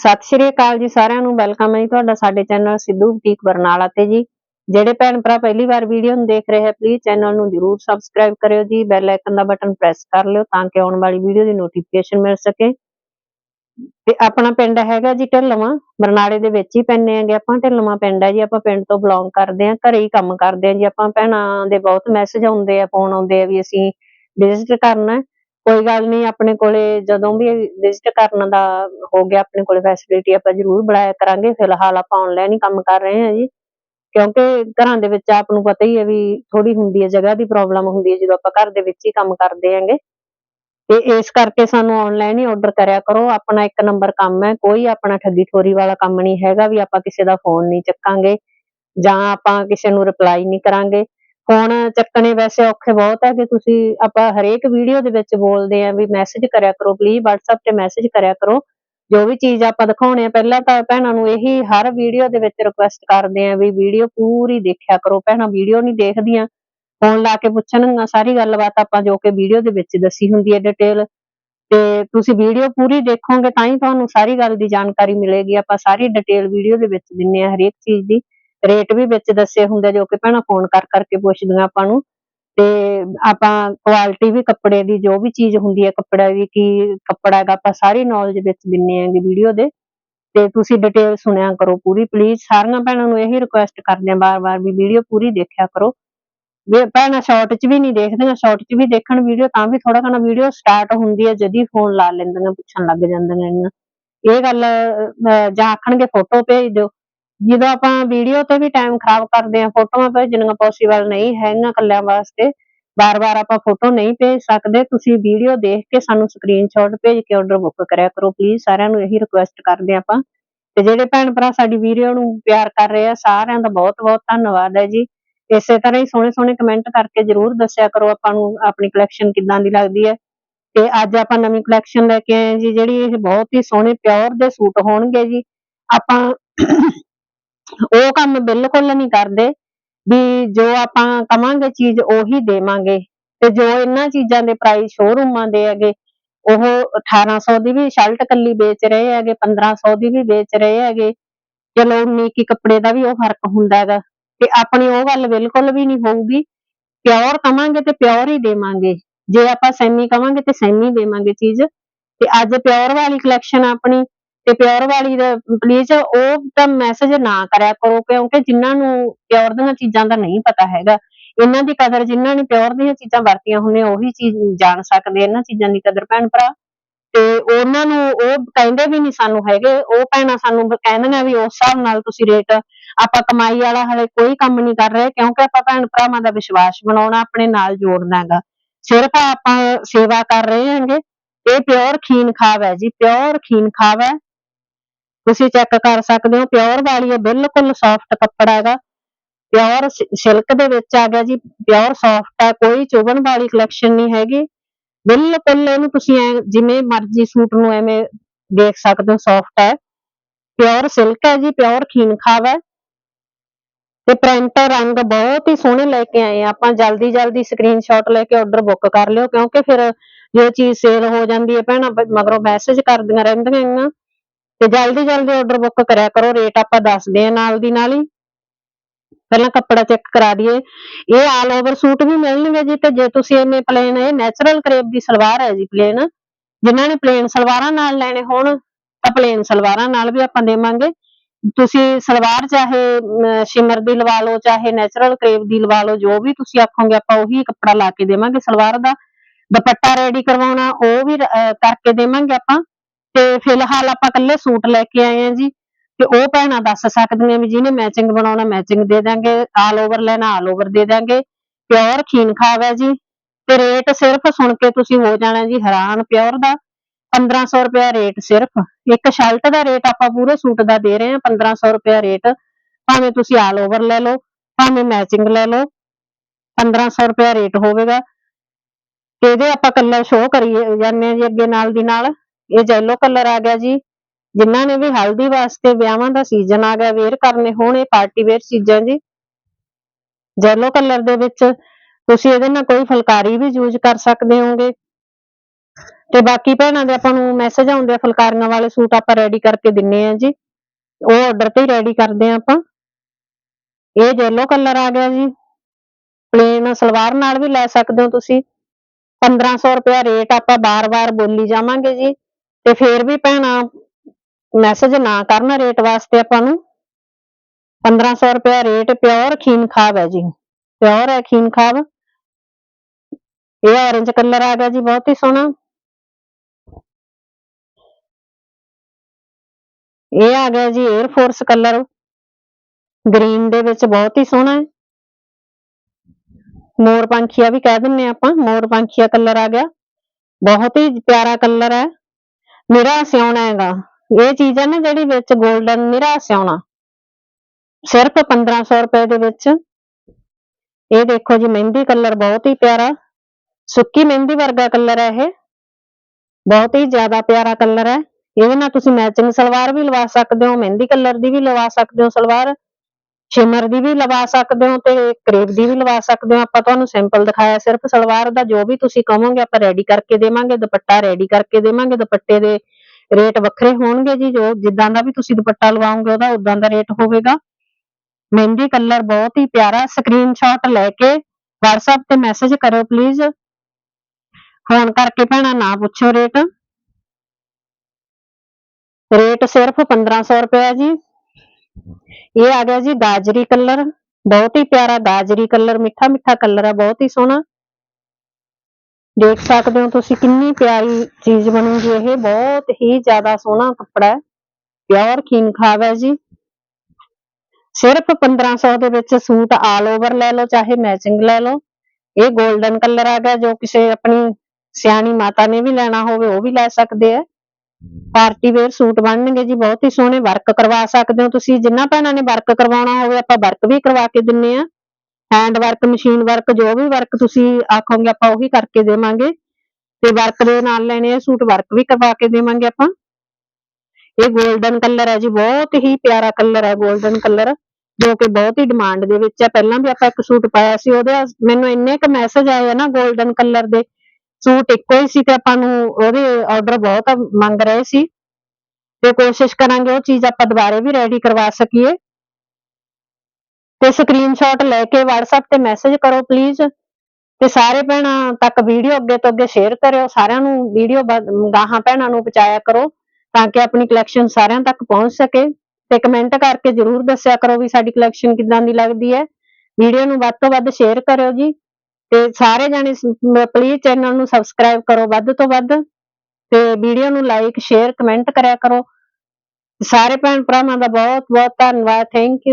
ਸਤਿ ਸ਼੍ਰੀ ਅਕਾਲ ਜੀ ਸਾਰਿਆਂ ਨੂੰ, ਵੈਲਕਮ ਹੈ ਜੀ ਤੁਹਾਡਾ ਸਾਡੇ ਚੈਨਲ ਸਿੱਧੂ ਬੁਟੀਕ ਬਰਨਾਲਾ ਤੇ ਜੀ। ਜਿਹੜੇ ਭੈਣ ਭਰਾ ਪਹਿਲੀ ਵਾਰ ਵੀਡੀਓ ਨੂੰ ਦੇਖ ਰਹੇ ਹੈ ਪਲੀਜ਼ ਚੈਨਲ ਨੂੰ ਜਰੂਰ ਸਬਸਕ੍ਰਾਈਬ ਕਰਿਓ ਜੀ ਬੈਲ ਆਈਕਨ ਦਾ ਬਟਨ ਪ੍ਰੈਸ ਕਰ ਲਿਓ ਤਾਂ ਕਿ ਆਉਣ ਵਾਲੀ ਵੀਡੀਓ ਦੀ ਨੋਟੀਫਿਕੇਸ਼ਨ ਮਿਲ ਸਕੇ। ਤੇ ਆਪਣਾ ਪਿੰਡ ਹੈਗਾ ਜੀ ਢਿੱਲਵਾਂ, ਬਰਨਾਲੇ ਦੇ ਵਿੱਚ ਹੀ ਪੈਂਦੇ ਆਂਗੇ ਆਪਾਂ, ਢਿੱਲਵਾਂ ਪਿੰਡ ਹੈ ਜੀ, ਆਪਾਂ ਪਿੰਡ ਤੋਂ ਬਿਲੋਂਗ ਕਰਦੇ ਆਂ ਘਰੇ ਹੀ ਕੰਮ ਕਰਦੇ ਆਂ ਜੀ, ਆਪਾਂ ਭੈਣਾਂ ਦੇ ਬਹੁਤ ਮੈਸੇਜ ਆਉਂਦੇ ਆ ਫੋਨ ਆਉਂਦੇ ਆ ਵੀ ਅਸੀਂ ਵਿਜ਼ਿਟ ਕਰਨਾ ਕੋਈ ਗੱਲ ਨਹੀਂ, ਆਪਣੇ ਕੋਲੇ ਜਦੋਂ ਵੀ ਵਿਜ਼ਿਟ ਕਰਨ ਦਾ ਹੋ ਗਿਆ, ਆਪਣੇ ਕੋਲੇ ਫੈਸਿਲਿਟੀ ਆਪਾਂ ਜ਼ਰੂਰ ਬੁਲਾਇਆ ਕਰਾਂਗੇ। ਫਿਲਹਾਲ ਆਪਾਂ ਆਨਲਾਈਨ ਹੀ ਕੰਮ ਕਰ ਰਹੇ ਹਾਂ ਜੀ। ਕਿਉਂਕਿ ਘਰਾਂ ਦੇ ਵਿੱਚ ਆਪ ਨੂੰ ਪਤਾ ਹੀ ਹੈ ਵੀ ਥੋੜੀ ਹੁੰਦੀ ਹੈ, ਜਗ੍ਹਾ ਦੀ ਪ੍ਰੋਬਲਮ ਹੁੰਦੀ ਹੈ, ਜਦੋਂ ਆਪਾਂ ਘਰ ਦੇ ਵਿੱਚ ਹੀ ਕੰਮ ਕਰਦੇ ਆਂਗੇ ਤੇ ਇਸ ਕਰਕੇ ਸਾਨੂੰ ਆਨਲਾਈਨ ਹੀ ਆਰਡਰ ਕਰਿਆ ਕਰੋ। ਆਪਣਾ ਇੱਕ ਨੰਬਰ ਕੰਮ ਹੈ, ਕੋਈ ਆਪਣਾ ਠੱਗੀ ਠੋਰੀ ਵਾਲਾ ਕੰਮ ਨਹੀਂ ਹੈਗਾ ਵੀ ਆਪਾਂ ਕਿਸੇ ਦਾ ਫੋਨ ਨਹੀਂ ਚੱਕਾਂਗੇ ਜਾਂ ਆਪਾਂ ਕਿਸੇ ਨੂੰ ਰਿਪਲਾਈ ਨਹੀਂ ਕਰਾਂਗੇ। ਫੋਨ ਚੱਕਣੇ ਵੈਸੇ ਔਖੇ ਬਹੁਤ ਹੈ ਕਿ ਤੁਸੀਂ ਆਪਾਂ ਹਰੇਕ ਵੀਡੀਓ ਦੇ ਵਿੱਚ ਬੋਲਦੇ ਆ ਵੀ ਮੈਸੇਜ ਕਰਿਆ ਕਰੋ ਪਲੀਜ਼ WhatsApp ਤੇ ਮੈਸੇਜ ਕਰਿਆ ਕਰੋ। ਜੋ ਵੀ ਚੀਜ਼ ਆਪਾਂ ਦਿਖਾਉਣੇ ਆ, ਪਹਿਲਾਂ ਤਾਂ ਭੈਣਾਂ ਨੂੰ ਇਹੀ ਹਰ ਵੀਡੀਓ ਦੇ ਵਿੱਚ ਰਿਕੁਐਸਟ ਕਰਦੇ ਆ ਵੀ ਵੀਡੀਓ ਪੂਰੀ ਦੇਖਿਆ ਕਰੋ। ਭੈਣਾਂ ਵੀਡੀਓ ਨਹੀਂ ਦੇਖਦੀਆਂ ਫੋਨ ਲਾ ਕੇ ਪੁੱਛਣਗੀਆਂ, ਸਾਰੀ ਗੱਲਬਾਤ ਆਪਾਂ ਜੋ ਕਿ ਵੀਡੀਓ ਦੇ ਵਿੱਚ ਦੱਸੀ ਹੁੰਦੀ ਹੈ ਡਿਟੇਲ ਤੇ ਤੁਸੀਂ ਵੀਡੀਓ ਪੂਰੀ ਦੇਖੋਗੇ ਤਾਂ ਹੀ ਤੁਹਾਨੂੰ ਸਾਰੀ ਗੱਲ ਦੀ ਜਾਣਕਾਰੀ ਮਿਲੇਗੀ। ਆਪਾਂ ਸਾਰੀ ਡਿਟੇਲ ਵੀਡੀਓ ਦੇ ਵਿੱਚ ਦਿੰਨੇ ਆ ਹਰੇਕ ਚੀਜ਼ ਦੀ। ਰੇਟ ਵੀ ਵਿੱਚ ਦੱਸੇ ਹੁੰਦੇ ਜੋ ਕਿ ਭੈਣਾਂ ਫੋਨ ਕਰ ਕਰਕੇ ਪੁੱਛਦੀਆਂ ਆਪਾਂ ਨੂੰ। ਤੇ ਆਪਾਂ ਕੁਆਲਿਟੀ ਵੀ ਕੱਪੜੇ ਦੀ ਜੋ ਵੀ ਚੀਜ਼ ਹੁੰਦੀ ਹੈ ਕੱਪੜਾ ਵੀ ਕੀ ਕੱਪੜਾ ਹੈਗਾ, ਆਪਾਂ ਸਾਰੀ ਨੌਲੇਜ ਵਿੱਚ ਦਿੰਨੇ ਆਂਗੇ ਵੀਡੀਓ ਦੇ। ਤੇ ਤੁਸੀਂ ਡਿਟੇਲ ਸੁਣਿਆ ਕਰੋ ਪੂਰੀ ਪਲੀਜ਼ ਸਾਰੀਆਂ ਭੈਣਾਂ ਨੂੰ ਇਹੀ ਰਿਕੁਐਸਟ ਕਰਦੇ ਆ ਬਾਰ-ਬਾਰ ਵੀ ਵੀਡੀਓ ਪੂਰੀ ਦੇਖਿਆ ਕਰੋ। ਵੀ ਭੈਣਾਂ ਸ਼ਾਰਟ 'ਚ ਵੀ ਨਹੀਂ ਦੇਖਦੀਆਂ ਸ਼ਾਰਟ 'ਚ ਵੀ ਦੇਖਣ ਵੀਡੀਓ ਤਾਂ ਵੀ ਥੋੜਾ ਘਣਾ ਵੀਡੀਓ ਸਟਾਰਟ ਹੁੰਦੀ ਹੈ ਜਦੀ ਫੋਨ ਲਾ ਲੈਂਦੀਆਂ, ਪੁੱਛਣ ਲੱਗ ਜਾਂਦੀਆਂ ਇਹ ਗੱਲ ਜਾਂ ਆਖਣਗੇ ਫੋਟੋ ਭੇਜ ਦਿਓ। ਜਦੋਂ ਆਪਾਂ ਵੀਡੀਓ ਤੇ ਵੀ ਟਾਈਮ ਖਰਾਬ ਕਰਦੇ ਆ ਫੋਟੋਆਂ ਭੇਜਣੀਆਂ ਪੋਸੀਬਲ ਨਹੀਂ ਹੈਗੀਆਂ ਕੱਲਿਆਂ ਵਾਸਤੇ। ਬਾਰ-ਬਾਰ ਆਪਾਂ ਫੋਟੋ ਨਹੀਂ ਭੇਜ ਸਕਦੇ। ਤੁਸੀਂ ਵੀਡੀਓ ਦੇਖ ਕੇ ਸਾਨੂੰ ਸਕਰੀਨਸ਼ਾਟ ਭੇਜ ਕੇ ਆਰਡਰ ਬੁੱਕ ਕਰਿਆ ਕਰੋ ਪਲੀਜ਼ ਸਾਰਿਆਂ ਨੂੰ ਇਹੀ ਰਿਕੁਐਸਟ ਕਰਦੇ ਆਪਾਂ। ਤੇ ਜਿਹੜੇ ਭੈਣ ਭਰਾ ਸਾਡੀ ਵੀਡੀਓ ਨੂੰ ਪਿਆਰ ਕਰ ਰਹੇ ਆ, ਸਾਰਿਆਂ ਦਾ ਬਹੁਤ-ਬਹੁਤ ਧੰਨਵਾਦ ਹੈ ਜੀ। ਇਸੇ ਤਰ੍ਹਾਂ ਹੀ ਸੋਹਣੇ-ਸੋਹਣੇ ਕਮੈਂਟ ਕਰਕੇ ਜਰੂਰ ਦੱਸਿਆ ਕਰੋ ਆਪਾਂ ਨੂੰ ਆਪਣੀ ਕਲੈਕਸ਼ਨ ਕਿੱਦਾਂ ਦੀ ਲੱਗਦੀ ਹੈ। ਤੇ ਅੱਜ ਆਪਾਂ ਨਵੀਂ ਕਲੈਕਸ਼ਨ ਲੈ ਕੇ ਆਏ ਜੀ, ਜਿਹੜੀ ਇਹ ਬਹੁਤ ਹੀ ਸੋਹਣੇ ਪਿਓਰ ਦੇ ਸੂਟ ਹੋਣਗੇ ਜੀ। ਆਪਾਂ ਉਹ ਕੰਮ ਬਿਲਕੁਲ ਨਹੀਂ ਕਰਦੇ ਵੀ ਜੋ ਆਪਾਂ ਕਵਾਂਗੇ ਚੀਜ਼ ਉਹੀ ਦੇਵਾਂਗੇ ਤੇ ਜੋ ਇਹਨਾਂ ਚੀਜ਼ਾਂ ਦੇ ਪ੍ਰਾਈਸ ਸ਼ੋਰੂਮਾਂ ਦੇ ਹੈਗੇ, ਉਹ 1800 ਦੀ ਵੀ ਸ਼ਰਟ ਕੱਲੀ ਵੇਚ ਰਹੇ ਹੈਗੇ 1500 ਦੀ ਵੀ ਵੇਚ ਰਹੇ ਹੈਗੇ, ਚਲੋ ਉਨੀ ਕੀ ਕੱਪੜੇ ਦਾ ਵੀ ਉਹ ਫ਼ਰਕ ਹੁੰਦਾ ਹੈਗਾ ਤੇ ਆਪਣੀ ਉਹ ਗੱਲ ਬਿਲਕੁਲ ਵੀ ਨਹੀਂ ਹੋਊਗੀ ਪਿਓਰ ਕਵਾਂਗੇ ਤੇ ਪਿਓਰ ਹੀ ਦੇਵਾਂਗੇ, ਜੇ ਆਪਾਂ ਸੈਮੀ ਕਵਾਂਗੇ ਤੇ ਸੈਮੀ ਦੇਵਾਂਗੇ ਚੀਜ਼, ਤੇ ਅੱਜ ਪਿਓਰ ਵਾਲੀ ਕਲੈਕਸ਼ਨ ਆਪਣੀ ਤੇ ਪਿਓਰ ਵਾਲੀ ਦਾ ਪਲੀਜ਼ ਉਹ ਤਾਂ ਮੈਸੇਜ ਨਾ ਕਰਿਆ ਕਰੋ, ਕਿਉਂਕਿ ਜਿਨ੍ਹਾਂ ਨੂੰ ਪਿਓਰ ਦੀਆਂ ਚੀਜ਼ਾਂ ਦਾ ਨਹੀਂ ਪਤਾ ਹੈਗਾ, ਇਹਨਾਂ ਦੀ ਕਦਰ ਜਿਨ੍ਹਾਂ ਨੇ ਪਿਓਰ ਦੀਆਂ ਚੀਜ਼ਾਂ ਵਰਤੀਆਂ ਹੁੰਦੀਆਂ ਉਹੀ ਚੀਜ਼ ਜਾਣ ਸਕਦੇ ਇਹਨਾਂ ਚੀਜ਼ਾਂ ਦੀ ਕਦਰ ਭੈਣ ਭਰਾ। ਤੇ ਉਹਨਾਂ ਨੂੰ ਉਹ ਕਹਿੰਦੇ ਵੀ ਨਹੀਂ ਸਾਨੂੰ ਹੈਗੇ, ਉਹ ਭੈਣਾਂ ਸਾਨੂੰ ਕਹਿੰਦੀਆਂ ਵੀ ਉਸ ਹਿਸਾਬ ਨਾਲ ਤੁਸੀਂ ਰੇਟ ਆਪਾਂ ਕਮਾਈ ਵਾਲਾ ਹਲੇ ਕੋਈ ਕੰਮ ਨਹੀਂ ਕਰ ਰਹੇ, ਕਿਉਂਕਿ ਆਪਾਂ ਭੈਣ ਭਰਾਵਾਂ ਦਾ ਵਿਸ਼ਵਾਸ ਬਣਾਉਣਾ, ਆਪਣੇ ਨਾਲ ਜੋੜਨਾ ਹੈਗਾ। ਸਿਰਫ ਆਪਾਂ ਸੇਵਾ ਕਰ ਰਹੇ ਹਾਂਗੇ, ਇਹ ਪਿਓਰ ਖੀਨ ਖਾਵ ਹੈ ਜੀ, ਪਿਓਰ ਖੀਨ ਖਾਵ। ਹੈ ਤੁਸੀਂ ਚੈੱਕ ਕਰ ਸਕਦੇ ਹੋ ਪਿਓਰ ਵਾਲੀ ਹੈ ਬਿਲਕੁਲ ਸੌਫਟ ਕੱਪੜਾ ਹੈਗਾ। ਪਿਓਰ ਸਿਲਕ ਦੇ ਵਿੱਚ ਆ ਗਿਆ ਜੀ ਪਿਓਰ ਸੌਫਟ ਹੈ ਕੋਈ ਚੁਭਣ ਵਾਲੀ ਕਲੈਕਸ਼ਨ ਨਹੀਂ ਹੈਗੀ। ਬਿਲਕੁਲ ਇਹਨੂੰ ਤੁਸੀਂ ਐ ਜਿਵੇਂ ਮਰਜ਼ੀ ਸੂਟ ਨੂੰ ਐਵੇਂ ਦੇਖ ਸਕਦੇ ਹੋ ਸੌਫਟ ਹੈ ਪਿਓਰ ਸਿਲਕ ਹੈ ਜੀ ਪਿਓਰ ਖੀਨਖਾ ਹੈ। ਤੇ ਪ੍ਰਿੰਟ ਰੰਗ ਬਹੁਤ ਹੀ ਸੋਹਣੇ ਲੈ ਕੇ ਆਏ ਆ। ਆਪਾਂ ਜਲਦੀ ਜਲਦੀ ਸਕਰੀਨਸ਼ਾਟ ਲੈ ਕੇ ਆਰਡਰ ਬੁੱਕ ਕਰ ਲਿਓ, ਕਿਉਂਕਿ ਫਿਰ ਜੋ ਚੀਜ਼ ਸੇਲ ਹੋ ਜਾਂਦੀ ਹੈ ਭੈਣਾਂ, ਮਗਰੋਂ ਮੈਸੇਜ ਕਰਦੀਆਂ ਰਹਿੰਦੀਆਂ ਤੇ ਜਲਦੀ ਜਲਦੀ ਆਰਡਰ ਬੁੱਕ ਕਰਿਆ ਕਰੋ ਰੇਟ ਆਪਾਂ ਦੱਸਦੇ ਆ ਨਾਲ ਦੀ ਨਾਲ ਹੀ। ਪਹਿਲਾਂ ਕੱਪੜਾ ਚੈੱਕ ਕਰਾ ਦਈਏ। ਇਹ ਆਲ ਓਵਰ ਸੂਟ ਵੀ ਮਿਲਣਗੇ ਜੀ, ਤੇ ਜੇ ਤੁਸੀਂ ਇਹਨੇ ਪਲੇਨ ਇਹ ਨੈਚੁਰਲ ਕਰੇਪ ਦੀ ਸਲਵਾਰ ਹੈ ਜੀ ਪਲੇਨ ਜਿਨ੍ਹਾਂ ਨੇ ਪਲੇਨ ਸਲਵਾਰਾਂ ਨਾਲ ਲੈਣੇ ਹੋਣ, ਤਾਂ ਪਲੇਨ ਸਲਵਾਰਾਂ ਨਾਲ ਵੀ ਆਪਾਂ ਦੇਵਾਂਗੇ। ਤੁਸੀਂ ਸਲਵਾਰ ਚਾਹੇ ਸ਼ਿਮਰ ਦੀ ਲਵਾ ਲਓ, ਚਾਹੇ ਨੈਚੁਰਲ ਕਰੇਪ ਦੀ ਲਵਾ ਲਓ, ਜੋ ਵੀ ਤੁਸੀਂ ਆਖੋਗੇ, ਆਪਾਂ ਉਹੀ ਕੱਪੜਾ ਲਾ ਕੇ ਦੇਵਾਂਗੇ ਸਲਵਾਰ ਦਾ। ਦੁਪੱਟਾ ਰੈਡੀ ਕਰਵਾਉਣਾ, ਉਹ ਵੀ ਕਰਕੇ ਦੇਵਾਂਗੇ ਆਪਾਂ। ਤੇ ਫਿਲਹਾਲ ਆਪਾਂ ਇਕੱਲੇ ਸੂਟ ਲੈ ਕੇ ਆਏ ਆ ਜੀ। ਤੇ ਉਹ ਭੈਣਾਂ ਦੱਸ ਸਕਦੀਆਂ ਵੀ ਜਿਹਨੇ ਮੈਚਿੰਗ ਬਣਾਉਣਾ ਮੈਚਿੰਗ ਦੇ ਦਾਂਗੇ ਆਲ ਓਵਰ ਲੈਣਾ ਆਲ ਓਵਰ ਦੇ ਦਾਂਗੇ ਪਿਓਰ ਖੀਨ ਖਾਵ ਹੈ ਜੀ। ਤੇ ਰੇਟ ਸਿਰਫ ਸੁਣ ਕੇ ਤੁਸੀਂ ਹੋ ਜਾਣਾ ਜੀ ਹੈਰਾਨ ਪਿਓਰ ਦਾ। 1500 ਰੁਪਇਆ ਰੇਟ ਸਿਰਫ। ਇੱਕ ਸ਼ਰਟ ਦਾ ਰੇਟ ਆਪਾਂ ਪੂਰੇ ਸੂਟ ਦਾ ਦੇ ਰਹੇ ਹਾਂ 1500 ਰੁਪਇਆ ਰੇਟ ਭਾਵੇਂ ਤੁਸੀਂ ਆਲ ਓਵਰ ਲੈ ਲਓ, ਭਾਵੇਂ ਮੈਚਿੰਗ ਲੈ ਲਓ 1500 ਰੁਪਇਆ ਰੇਟ ਹੋਵੇਗਾ। ਤੇ ਇਹਦੇ ਆਪਾਂ ਕਲਰ ਸ਼ੋਅ ਕਰੀ ਜਾਂਦੇ ਜੀ ਅੱਗੇ ਨਾਲ ਦੀ ਨਾਲ। ਇਹ ਜੈਲੋ ਕਲਰ ਆ ਗਿਆ ਜੀ। ਜਿਨ੍ਹਾਂ ਨੇ ਵੀ ਹਲਦੀ ਵਾਸਤੇ ਵਿਆਹਾਂ ਦਾ ਸੀਜ਼ਨ ਆ ਗਿਆ ਵੇਅਰ ਕਰਨੇ ਹੋਣ ਇਹ ਪਾਰਟੀ ਵੇਅਰ ਚੀਜ਼ਾਂ ਜੀ। ਜੈਲੋ ਕਲਰ ਦੇ ਵਿੱਚ ਤੁਸੀਂ ਇਹਦੇ ਨਾਲ ਕੋਈ ਫੁਲਕਾਰੀ ਵੀ ਯੂਜ਼ ਕਰ ਸਕਦੇ ਹੋਗੇ। ਤੇ ਬਾਕੀ ਭੈਣਾਂ ਦੇ ਆਪਾਂ ਨੂੰ ਮੈਸੇਜ ਆਉਂਦੇ ਆ, ਫੁਲਕਾਰੀਆਂ ਵਾਲੇ ਸੂਟ ਆਪਾਂ ਰੈਡੀ ਕਰਕੇ ਦਿੰਨੇ ਆ ਜੀ। ਉਹ ਆਰਡਰ ਤੇ ਰੈਡੀ ਕਰਦੇ ਆ ਆਪਾਂ। ਇਹ yellow ਕਲਰ ਆ ਗਿਆ ਜੀ। ਪਲੇਨ ਸਲਵਾਰ ਨਾਲ ਵੀ ਲੈ ਸਕਦੇ ਹੋ ਤੁਸੀਂ। 1500 ਰੁਪਇਆ ਰੇਟ ਆਪਾਂ ਬਾਰ-ਬਾਰ ਬੋਲੀ ਜਾਵਾਂਗੇ ਜੀ। ਤੇ ਫੇਰ ਵੀ ਭੈਣਾਂ ਮੈਸੇਜ ਨਾ ਕਰਨ ਰੇਟ ਵਾਸਤੇ ਆਪਾਂ ਨੂੰ 1500 ਰੁਪਇਆ ਰੇਟ ਪਿਓਰ ਖੀਨ ਖਾਬ ਹੈ ਜੀ। ਪਿਓਰ ਹੈ ਖੀਨ ਖਾਬ ਇਹ orange ਕਲਰ ਆ ਗਿਆ ਜੀ, ਬਹੁਤ ਹੀ ਸੋਹਣਾ। ਇਹ ਆ ਗਿਆ ਜੀ 에ਅਰ ਫੋਰਸ ਕਲਰ ਗ੍ਰੀਨ ਦੇ ਵਿੱਚ ਬਹੁਤ ਹੀ ਸੋਹਣਾ ਹੈ। ਮੋਰ ਪੰਖੀਆ ਵੀ ਕਹਿ ਦਿੰਨੇ ਆ ਆਪਾਂ, ਮੋਰ ਪੰਖੀਆ ਕਲਰ ਆ ਗਿਆ। ਬਹੁਤ ਹੀ ਪਿਆਰਾ ਕਲਰ ਹੈ। ਨਿਰਾ ਸਿਉਣਾ ਹੈਗਾ। ਇਹ ਚੀਜ਼ ਹੈ ਨਾ ਜਿਹੜੀ ਵਿੱਚ 골ਡਨ ਨਿਰਾ ਸਿਉਣਾ। ਸਿਰਫ 1500 ਰੁਪਏ ਦੇ ਵਿੱਚ। ਇਹ ਦੇਖੋ ਜੀ, ਮਹਿੰਦੀ ਕਲਰ ਬਹੁਤ ਹੀ ਪਿਆਰਾ। ਸੁੱਕੀ ਮਹਿੰਦੀ ਵਰਗਾ ਕਲਰ ਹੈ ਇਹ। ਬਹੁਤ ਹੀ ਜ਼ਿਆਦਾ ਪਿਆਰਾ ਕਲਰ ਹੈ। ਇਹਦੇ ਨਾਲ ਤੁਸੀਂ ਮੈਚਿੰਗ ਸਲਵਾਰ ਵੀ ਲਵਾ ਸਕਦੇ ਹੋ, ਮਹਿੰਦੀ ਕਲਰ ਦੀ ਵੀ ਲਵਾ ਸਕਦੇ ਹੋ ਸਲਵਾਰ। ਸ਼ਿਮਰ ਦੀ ਵੀ ਲਵਾ ਸਕਦੇ ਹੋ ਤੇ ਕਰੇਪ ਦੀ ਵੀ ਲਵਾ ਸਕਦੇ ਹੋ। ਆਪਾਂ ਤੁਹਾਨੂੰ ਸਿੰਪਲ ਦਿਖਾਇਆ, ਸਿਰਫ ਸਲਵਾਰ ਦਾ ਜੋ ਵੀ ਤੁਸੀਂ ਕਹੋਗੇ ਆਪਾਂ ਰੈਡੀ ਕਰਕੇ ਦੇਵਾਂਗੇ, ਦੁਪੱਟਾ ਰੈਡੀ ਕਰਕੇ ਦੇਵਾਂਗੇ, ਦੁਪੱਟੇ ਦੇ ਰੇਟ ਵੱਖਰੇ ਹੋਣਗੇ ਜੀ, ਜੋ ਜਿੱਦਾਂ ਦਾ ਵੀ ਤੁਸੀਂ ਦੁਪੱਟਾ ਲਵਾਓਗੇ ਉਹਦਾ ਉਦਾਂ ਦਾ ਰੇਟ ਹੋਵੇਗਾ। ਮਹਿੰਦੀ ਕਲਰ ਬਹੁਤ ਹੀ ਪਿਆਰਾ ਸਕਰੀਨਸ਼ਾਟ ਲੈ ਕੇ WhatsApp ਤੇ ਮੈਸੇਜ ਕਰੋ ਪਲੀਜ਼ ਫੋਨ ਕਰਕੇ ਭੈਣਾਂ ਨਾ ਪੁੱਛੋ ਰੇਟ ਰੇਟ ਸਿਰਫ 1500 ਰੁਪਏ ਹੈ ਜੀ। ਇਹ ਆ ਗਿਆ ਜੀ ਗਾਜਰੀ ਕਲਰ, ਬਹੁਤ ਹੀ ਪਿਆਰਾ ਗਾਜਰੀ ਕਲਰ, ਮਿੱਠਾ ਮਿੱਠਾ ਕਲਰ ਹੈ ਬਹੁਤ ਹੀ ਸੋਹਣਾ। ਦੇਖ ਸਕਦੇ ਹੋ ਤੁਸੀਂ ਕਿੰਨੀ ਪਿਆਰੀ ਚੀਜ਼ ਬਣੂਗੀ ਇਹ, ਬਹੁਤ ਹੀ ਜ਼ਿਆਦਾ ਸੋਹਣਾ ਕੱਪੜਾ ਹੈ, ਪਿਓਰ ਖੀਨ ਖਾਬ ਹੈ ਜੀ। ਸਿਰਫ 1500 ਦੇ ਵਿੱਚ ਸੂਟ ਆਲ ਓਵਰ ਲੈ ਲਓ, ਚਾਹੇ ਮੈਚਿੰਗ ਲੈ ਲਓ। ਇਹ 골ਡਨ ਕਲਰ ਆ ਗਿਆ, ਜੋ ਕਿਸੇ ਆਪਣੀ ਸਿਆਣੀ ਮਾਤਾ ਨੇ ਵੀ ਲੈਣਾ ਹੋਵੇ, ਉਹ ਵੀ ਲੈ ਸਕਦੇ ਆ। ਪਾਰਟੀ ਵੇਅਰ ਸੂਟ ਬਣਨਗੇ ਜੀ, ਬਹੁਤ ਹੀ ਸੋਹਣੇ ਵਰਕ ਕਰਵਾ ਸਕਦੇ ਹੋ ਤੁਸੀਂ, ਜਿੰਨਾ ਭੈਣਾਂ ਨੇ ਵਰਕ ਕਰਵਾਉਣਾ ਹੋਵੇ, ਆਪਾਂ ਵਰਕ ਵੀ ਕਰਵਾ ਕੇ ਦਿੰਨੇ ਆ। ਹੈਂਡ ਵਰਕ ਮਸ਼ੀਨ ਵਰਕ ਜੋ ਵੀ ਵਰਕ ਤੁਸੀਂ ਆਖੋਗੇ, ਆਪਾਂ ਉਹੀ ਕਰਕੇ ਦੇਵਾਂਗੇ। ਤੇ ਵਰਕ ਦੇ ਨਾਲ ਲੈਣੇ ਆ ਸੂਟ ਵਰਕ ਵੀ ਕਰਵਾ ਕੇ ਦੇਵਾਂਗੇ ਆਪਾਂ। ਇਹ 골ਡਨ ਕਲਰ ਹੈ ਜੀ, ਬਹੁਤ ਹੀ ਪਿਆਰਾ ਕਲਰ ਹੈ 골ਡਨ ਕਲਰ ਜੋ ਕਿ ਬਹੁਤ ਹੀ ਡਿਮਾਂਡ ਦੇ ਵਿੱਚ ਹੈ। ਪਹਿਲਾਂ ਵੀ ਆਪਾਂ ਇੱਕ ਸੂਟ ਪਾਇਆ ਸੀ, ਉਹਦੇ ਮੈਨੂੰ ਇੰਨੇ ਕੁ ਮੈਸੇਜ ਆਏ ਆ ਨਾ 골ਡਨ ਕਲਰ ਦੇ। ਸੂਟ ਇੱਕੋ ਹੀ ਸੀ ਤੇ ਆਪਾਂ ਨੂੰ ਉਹਦੇ ਆਰਡਰ ਬਹੁਤ ਮੰਗ ਰਹੇ ਸੀ। ਤੇ ਕੋਸ਼ਿਸ਼ ਕਰਾਂਗੇ ਉਹ ਚੀਜ਼ ਆਪਾਂ ਦੁਬਾਰੇ ਵੀ ਰੈਡੀ ਕਰਵਾ ਸਕੀਏ। ਤੇ ਸਕਰੀਨਸ਼ਾਟ ਲੈ ਕੇ WhatsApp ਤੇ ਮੈਸੇਜ ਕਰੋ ਪਲੀਜ਼ ਤੇ ਸਾਰੇ ਭੈਣਾਂ ਤੱਕ ਵੀਡੀਓ ਅੱਗੇ ਤੋਂ ਅੱਗੇ ਸ਼ੇਅਰ ਕਰਿਓ। ਸਾਰਿਆਂ ਨੂੰ ਵੀਡੀਓ ਗਾਹਾਂ ਭੈਣਾਂ ਨੂੰ ਪਹੁੰਚਾਇਆ ਕਰੋ ਤਾਂ ਕਿ ਆਪਣੀ ਕਲੈਕਸ਼ਨ ਸਾਰਿਆਂ ਤੱਕ ਪਹੁੰਚ ਸਕੇ। ਤੇ ਕਮੈਂਟ ਕਰਕੇ ਜਰੂਰ ਦੱਸਿਆ ਕਰੋ ਵੀ ਸਾਡੀ ਕਲੈਕਸ਼ਨ ਕਿੱਦਾਂ ਦੀ ਲੱਗਦੀ ਹੈ। ਵੀਡੀਓ ਨੂੰ ਵੱਧ ਤੋਂ ਵੱਧ ਸ਼ੇਅਰ ਕਰਿਓ ਜੀ। ਤੇ ਸਾਰੇ ਜਾਣੇ ਪਲੀਜ਼ ਚੈਨਲ ਨੂੰ ਸਬਸਕ੍ਰਾਈਬ ਕਰੋ ਵੱਧ ਤੋਂ ਵੱਧ ਤੇ ਵੀਡੀਓ ਨੂੰ ਲਾਈਕ ਸ਼ੇਅਰ ਕਮੈਂਟ ਕਰਿਆ ਕਰੋ। ਸਾਰੇ ਭੈਣ ਭਰਾਵਾਂ ਦਾ ਬਹੁਤ ਬਹੁਤ ਧੰਨਵਾਦ ਥੈਂਕ ਯੂ